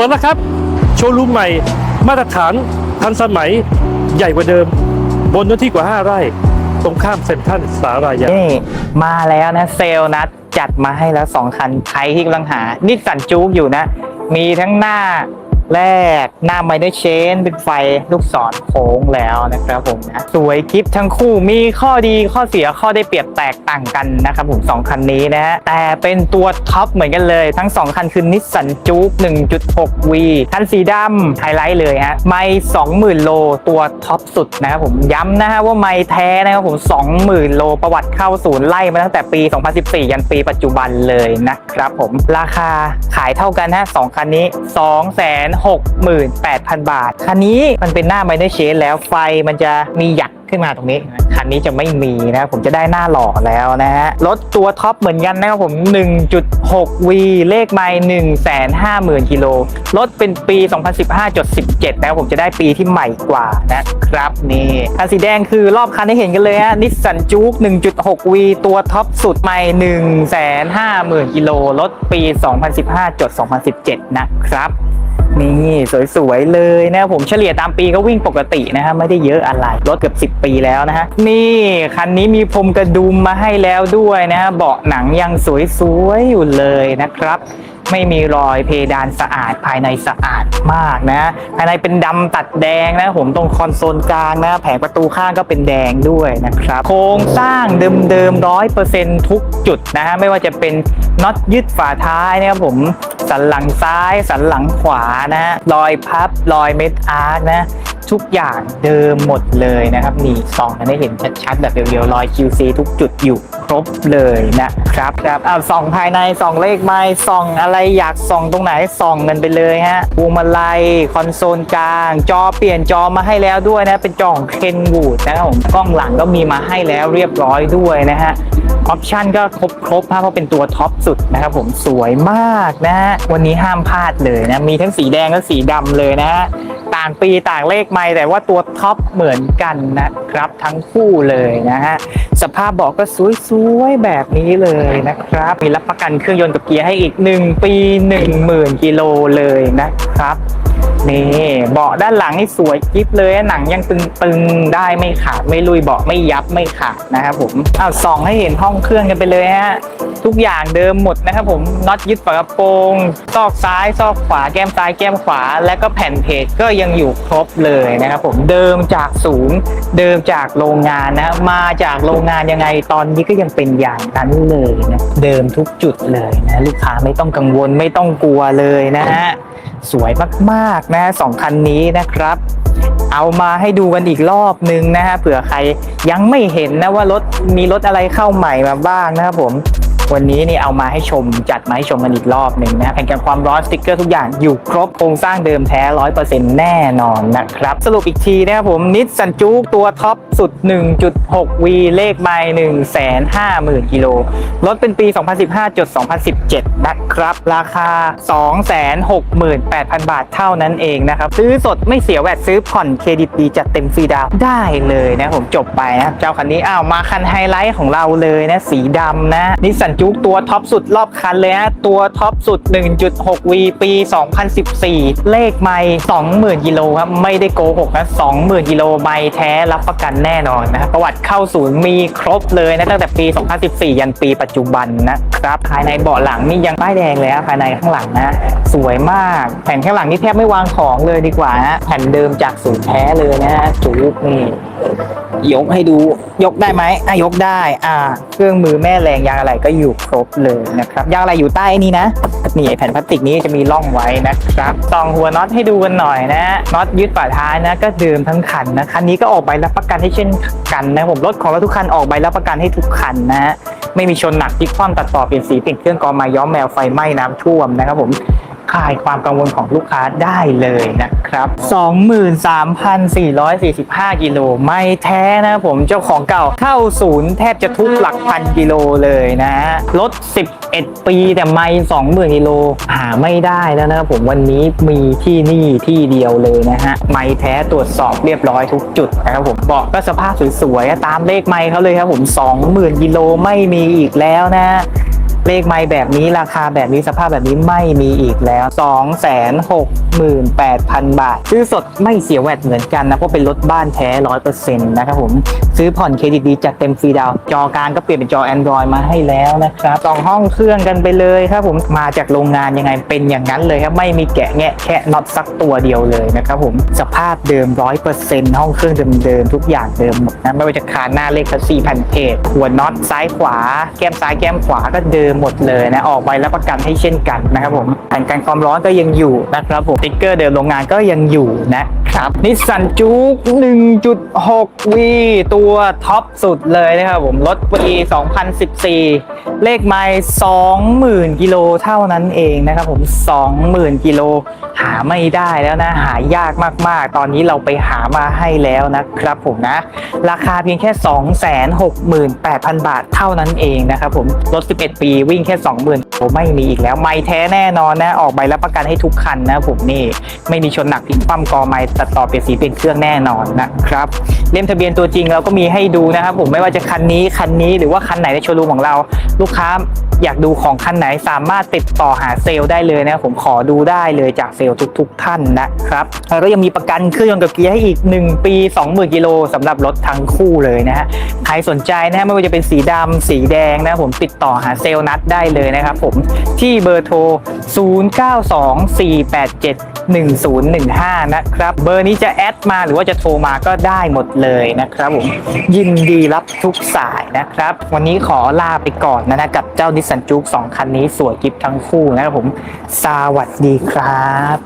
ปิดแล้วครับ โชว์รูมใหม่ มาตรฐานทันสมัยใหญ่กว่าเดิม บนเนื้อที่กว่า 5 ไร่ ตรงข้ามเซ็นทรัลสารายานี่มาแล้วนะเซลนัดจัดมาให้แล้ว 2 คันใครที่กำลังหานิสสันจู๊กอยู่นะ มีทั้งหน้า แรกหน้าไมเดอร์เชนเป็นไฟลูกศรโค้งแล้วนะครับผมนะสวยคลิปทั้งคู่มีข้อดีข้อเสียข้อได้เปรียบแตกต่างกันนะครับผมสองคันนี้นะฮะแต่เป็นตัวท็อปเหมือนกันเลย ทั้ง 2 คันคือนิสสันจู๊ก 1.6V คันสีดำไฮไลท์เลยฮะไม่ 20,000 โลตัวท็อปสุดนะครับผมย้ำนะฮะว่าไม่แท้นะครับผม 20,000 โลประวัติเข้าศูนย์ไล่มาตั้งแต่ปี 2014 ยันปีปัจจุบันเลยนะครับผมราคาขายเท่ากันฮะสองคันนี้68,000 บาท คันนี้มันเป็นหน้าไมเนอร์เชนแล้วไฟมันจะมีหยักขึ้นมาตรงนี้ คันนี้จะไม่มีนะผมจะได้หน้าหล่อแล้วนะฮะ รถตัวท็อปเหมือนกันนะครับผม 1.6V เลขไม่150,000กิโล รถเป็นปี 2015.17 นะครับผมจะได้ปีที่ใหม่กว่านะครับนี่ คันสีแดงคือรอบคันให้เห็นกันเลยฮะนิสสันจู๊ก 1.6V ตัวท็อปสุดไม่ 150,000กิโล รถปี 2015.2017 นะครับ นี่สวยๆเลยนะผมเฉลี่ยตามปีก็วิ่งปกตินะฮะไม่ได้เยอะอะไรรถเกือบ 10 ปีแล้วนะฮะนี่คันนี้มีพรมกระดุมมาให้แล้วด้วยนะฮะเบาะหนังยังสวยๆอยู่เลยนะครับ ไม่มีรอยเพดานสะอาดภายในสะอาดมากนะ ภายในเป็นดำตัดแดงนะผมตรงคอนโซลกลางนะแผงประตูข้างก็เป็นแดงด้วยนะครับ โครงสร้างเดิมๆร้อยเปอร์เซ็นทุกจุดนะฮะไม่ว่าจะเป็นน็อตยึดฝาท้ายนะครับผมสันหลังซ้าย สันหลังขวานะฮะรอยพับรอยเม็ดอาร์ตนะทุกอย่างเดิมหมดเลยนะครับ นี่สองกันได้เห็นชัดๆแบบเรียวๆรอย QC ทุกจุดอยู่ครบเลยนะ ครับครับเอาส่องภายในส่องเลขไม้ส่องอะไรอยากส่องตรงไหนส่องกันไปเลยฮะพวงมาลัยคอนโซลกลาง จอเปลี่ยนจอมาให้แล้วด้วยนะ เป็นจอของเคนวูดนะครับผมกล้องหลังก็มีมาให้แล้วเรียบร้อยด้วยนะฮะออปชันก็ครบครบๆนะเพราะเป็นตัวท็อปสุดนะครับผมสวยมากนะฮะวันนี้ห้ามพลาดเลยนะ มีทั้งสีแดงและสีดำเลยนะฮะ ต่างปีต่างเลขไม่แต่ว่าตัวท็อปเหมือนกันนะครับทั้งคู่เลยนะฮะสภาพเบอกก็สวยๆแบบนี้เลยนะครับ มีรับประกันเครื่องยนต์กับเกียร์ให้อีก 1 ปี 10,000 กิโลเลยนะครับ นี่เบาะด้านหลังนี่สวยกิ๊บเลยหนังยังตึงๆได้ไม่ขาดไม่ลุยเบาะไม่ยับไม่ขาดนะครับผมอ้าวส่องให้เห็นห้องเครื่องกันไปเลยฮะทุกอย่างเดิมหมดนะครับผมน็อตยึดฝากระโปรงซอกซ้ายซอกขวาแก้มซ้ายแก้มขวา และก็แผ่นเพจก็ยังอยู่ครบเลยนะครับผมเดิมจากศูนย์เดิมจากโรงงานนะมาจากโรงงานยังไงตอนนี้ก็ยังเป็นอย่างนั้นเลยนะเดิมทุกจุดเลยนะลูกค้าไม่ต้องกังวลไม่ต้องกลัวเลยนะฮะสวยมากๆนะฮะสองคันนี้นะครับ เอามาให้ดูกันอีกรอบนึงนะฮะเผื่อใครยังไม่เห็นนะว่ารถมีรถอะไรเข้าใหม่มาบ้างนะครับผม วันนี้นี่เอามาให้ชมจัดมาให้ชมกันอีกรอบหนึ่งนะแผ่นกันความร้อนสติกเกอร์ทุกอย่างอยู่ครบโครงสร้างเดิมแท้ร้อยเปอร์เซ็นต์แน่นอนนะครับ สรุปอีกทีนะครับผมนิสสันจูกตัวท็อปสุด 1.6V เลขไมล์150,000 กิโลรถเป็นปี 2015-2017 นะครับ ราคา 268,000 บาทเท่านั้นเองนะครับ ซื้อสดไม่เสียแวดซื้อผ่อนเครดิตดีจัดเต็มฟรีดาวได้เลยนะผมจบไปนะเจ้าคันนี้อ้าวมาคันไฮไลท์ของเราเลยนะสีดำนะนิสสันจุกตัวท็อปสุดรอบคันเลยนะตัวท็อปสุด 1.6V ปี 2014 เลขไม่20,000กิโลครับ ไม่ได้โกหกนะ20,000กิโลไม่แท้รับประกันแน่นอนนะประวัติเข้าศูนย์มีครบเลยนะตั้งแต่ปี 2014 ยันปีปัจจุบันนะครับ ภายในเบาะหลังนี่ยังป้ายแดงเลยนะภายในข้างหลังนะ สวยมาก แผ่นข้างหลังนี่แทบไม่วางของเลยดีกว่านะแผ่นเดิมจากศูนย์แท้เลยนะจุกนี่ ยกให้ดูยกได้ไหมอะยกได้อ่า เครื่องมือแม่แรงยางอะไรก็อยู่ครบเลยนะครับยางอะไรอยู่ใต้นี่นะนี่แผ่นพลาสติกนี้จะมีร่องไว้นะครับส่องหัวน็อตให้ดูกันหน่อยนะน็อตยึดฝาท้ายนะก็เดิมทั้งคันนะคันนี้ก็ออกใบรับประกันให้เช่นกันนะผมรถของเราทุกคันออกใบรับประกันให้ทุกคันนะไม่มีชนหนักพลิกคว่ำตัดต่อเปลี่ยนสีเปลี่ยนเครื่องกรองมาย้อมแมวไฟไหม้น้ำท่วมนะครับผม คลายความกังวลของลูกค้าได้เลยนะครับ 23,445 กิโลไม่แท้นะผมเจ้าของเก่าเข้าศูนย์แทบจะทุกหลักพันกิโลเลยนะรถ11 ปีแต่ไม่20,000กิโลหาไม่ได้แล้วนะครับผมวันนี้มีที่นี่ที่เดียวเลยนะฮะไม่แท้ตรวจสอบเรียบร้อยทุกจุดนะครับผมเบาะก็สภาพสวยๆตามเลขไม่เขาเลยครับผม 20,000กิโลไม่มีอีกแล้วนะ เลขไม่แบบนี้ราคาแบบนี้สภาพแบบนี้ไม่มีอีกแล้ว 268,000 บาท ซื้อสดไม่เสียแวดเหมือนกันนะ เพราะเป็นรถบ้านแท้100%นะครับผม ซื้อผ่อนเครดิตดีจัดเต็มฟรีดาวจอกลางก็เปลี่ยนเป็นจอ Android มาให้แล้วนะครับสองห้องเครื่องกันไปเลยครับผมมาจากโรงงานยังไงเป็นอย่างนั้นเลยครับไม่มีแกะแงะแค่น็อตสักตัวเดียวเลยนะครับผมสภาพเดิม100%ห้องเครื่องเดิมๆทุกอย่างเดิมหมดนะไม่ว่าจะคานหน้าเลขคัสซี่แผ่นเพจหัวน็อตซ้ายขวา แก้มซ้ายแก้มขวาก็เดิมหมดเลยนะออกใบรับประกันให้เช่นกันนะครับผมแผ่นกันความร้อนก็ยังอยู่นะครับผมติ๊กเกอร์เดิมโรงงานก็ยังอยู่นะ ครับนิสสันจู๊ก1.6 V ตัวท็อปสุดเลยนะครับผมรถปี2014 เลขไมล์20,000 กิโลเท่านั้นเองนะครับผม 20,000 กิโลหาไม่ได้แล้วนะ หายากมากๆ ตอนนี้เราไปหามาให้แล้วนะครับผมนะ ราคาเพียงแค่ 268,000 บาทเท่านั้นเองนะครับผมรถ 11 ปีวิ่งแค่ 20,000 ไม่มีอีกแล้ว ไม่แท้แน่นอนนะ ออกใบรับประกันให้ทุกคันนะผมนี่ ไม่มีชนหนักพลิกปั้มกอไม้ตัดต่อเปลี่ยนสีเปลี่ยนเครื่องแน่นอนนะครับ เล่มทะเบียนตัวจริงเราก็มีให้ดูนะครับผมไม่ว่าจะคันนี้คันนี้หรือว่าคันไหนในโชว์รูมของเรา ลูกค้าอยากดูของคันไหนสามารถติดต่อหาเซลล์ได้เลยนะผมขอดูได้เลยจากเซลล์ทุก ๆ ท่านนะครับแล้วก็ยังมีประกันเครื่องยนต์กับเกียร์ให้อีก 1 ปี 20,000กิโลสำหรับรถทั้งคู่เลยนะฮะใครสนใจนะฮะไม่ว่าจะเป็นสีดำสีแดงนะผมติดต่อหาเซลล์นัดได้เลยนะครับผมที่เบอร์โทร 0924871015 นะครับ เบอร์นี้จะแอดมาหรือว่าจะโทรมาก็ได้หมดเลยนะครับผมยินดีรับทุกสายนะครับ วันนี้ขอลาไปก่อนนะนะกับเจ้านิสสันจุกสองคันนี้สวยกิฟทั้งคู่นะครับผม สวัสดีครับ